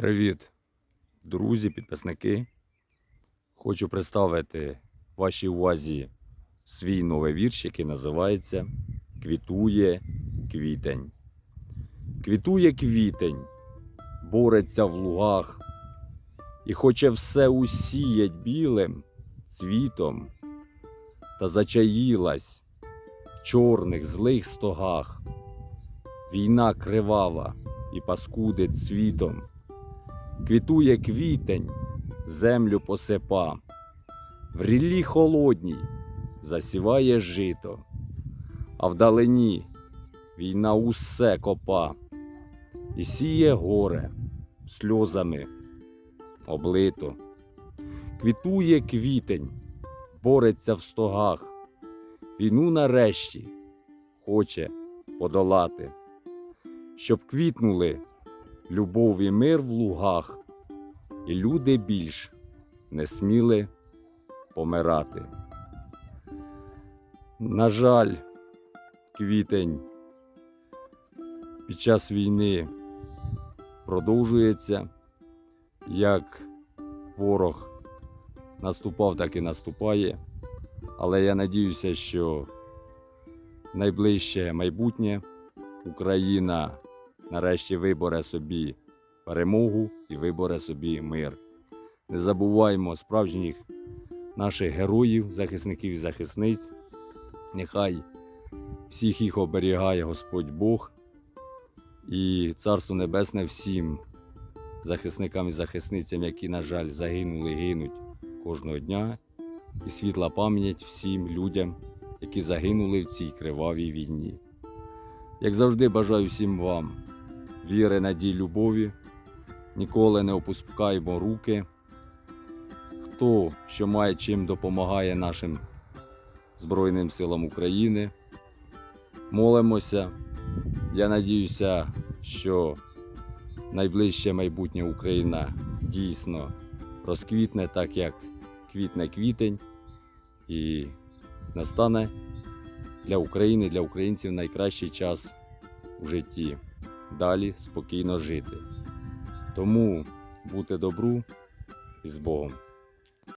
Привіт, друзі, підписники. Хочу представити вашій увазі свій новий вірш, який називається Квітує квітень. Квітує квітень, бореться в лугах і хоче все усіять білим цвітом, та зачаїлась в чорних злих стогах. Війна кривава і паскудить світом. Квітує квітень, землю посипа, в ріллі холодній засіває жито, а вдалині війна усе копа. І сіє горе сльозами облито. Квітує квітень, бореться в стогах, війну нарешті хоче подолати, щоб квітнули любов і мир в лугах, і люди більш не сміли помирати. На жаль, квітень під час війни продовжується, як ворог наступав, так і наступає. Але я надіюся, що найближче майбутнє Україна нарешті вибере собі перемогу і вибере собі мир. Не забуваймо справжніх наших героїв, захисників і захисниць. Нехай всіх їх оберігає Господь Бог і Царство Небесне всім захисникам і захисницям, які, на жаль, загинули гинуть кожного дня. І світла пам'ять всім людям, які загинули в цій кривавій війні. Як завжди, бажаю всім вам віри, надій, любові. Ніколи не опускаймо руки. Хто що має чим допомагає нашим Збройним силам України. Молимося. Я надіюся, що найближче майбутнє Україна дійсно розквітне, так як квітне квітень, і настане для України, для українців найкращий час у житті. Далі спокійно жити. Тому бути добру і з Богом.